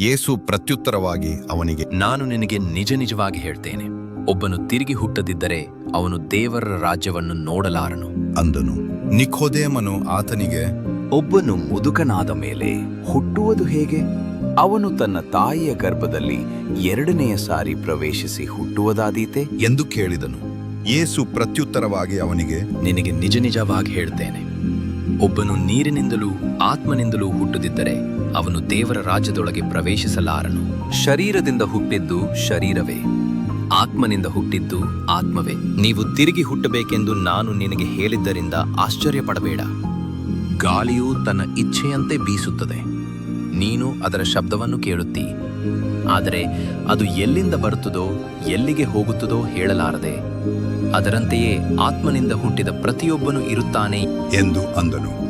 ಯೇಸು ಪ್ರತ್ಯುತ್ತರವಾಗಿ ಅವನಿಗೆ ನಾನು ನಿನಗೆ ನಿಜ ನಿಜವಾಗಿ ಹೇಳ್ತೇನೆ. ಒಬ್ಬನು ತಿರುಗಿ ಹುಟ್ಟದಿದ್ದರೆ ಅವನು ದೇವರ ರಾಜ್ಯವನ್ನು ನೋಡಲಾರನು. ಅಂದನು. ನಿಖೋದೇಮನು ಆತನಿಗೆ ಒಬ್ಬನು ಮುದುಕನಾದ ಮೇಲೆ ಹುಟ್ಟುವುದು ಹೇಗೆ? ಅವನು ತನ್ನ ತಾಯಿಯ ಗರ್ಭದಲ್ಲಿ ಎರಡನೆಯ ಸಾರಿ ಪ್ರವೇಶಿಸಿ ಹುಟ್ಟುವುದಾದೀತೆ? ಎಂದು ಕೇಳಿದನು. ಯೇಸು ಪ್ರತ್ಯುತ್ತರವಾಗಿ ಅವನಿಗೆ ನಿನಗೆ ನಿಜ ನಿಜವಾಗಿ ಹೇಳ್ತೇನೆ. ಒಬ್ಬನು ನೀರಿನಿಂದಲೂ ಆತ್ಮನಿಂದಲೂ ಹುಟ್ಟದಿದ್ದರೆ ಅವನು ದೇವರ ರಾಜ್ಯದೊಳಗೆ ಪ್ರವೇಶಿಸಲಾರನು. ಶರೀರದಿಂದ ಹುಟ್ಟಿದ್ದು ಶರೀರವೇ. ಆತ್ಮನಿಂದ ಹುಟ್ಟಿದ್ದು ಆತ್ಮವೇ. ನೀವು ತಿರುಗಿ ಹುಟ್ಟಬೇಕೆಂದು ನಾನು ನಿನಗೆ ಹೇಳಿದ್ದರಿಂದ ಆಶ್ಚರ್ಯಪಡಬೇಡ. ಗಾಳಿಯು ತನ್ನ ಇಚ್ಛೆಯಂತೆ ಬೀಸುತ್ತದೆ. ನೀನು ಅದರ ಶಬ್ದವನ್ನು ಕೇಳುತ್ತಿ. ಆದರೆ ಅದು ಎಲ್ಲಿಂದ ಬರುತ್ತದೋ ಎಲ್ಲಿಗೆ ಹೋಗುತ್ತದೋ ಹೇಳಲಾರದೆ. ಅದರಂತೆಯೇ ಆತ್ಮನಿಂದ ಹುಟ್ಟಿದ ಪ್ರತಿಯೊಬ್ಬನು ಇರುತ್ತಾನೆ ಎಂದು ಅಂದನು.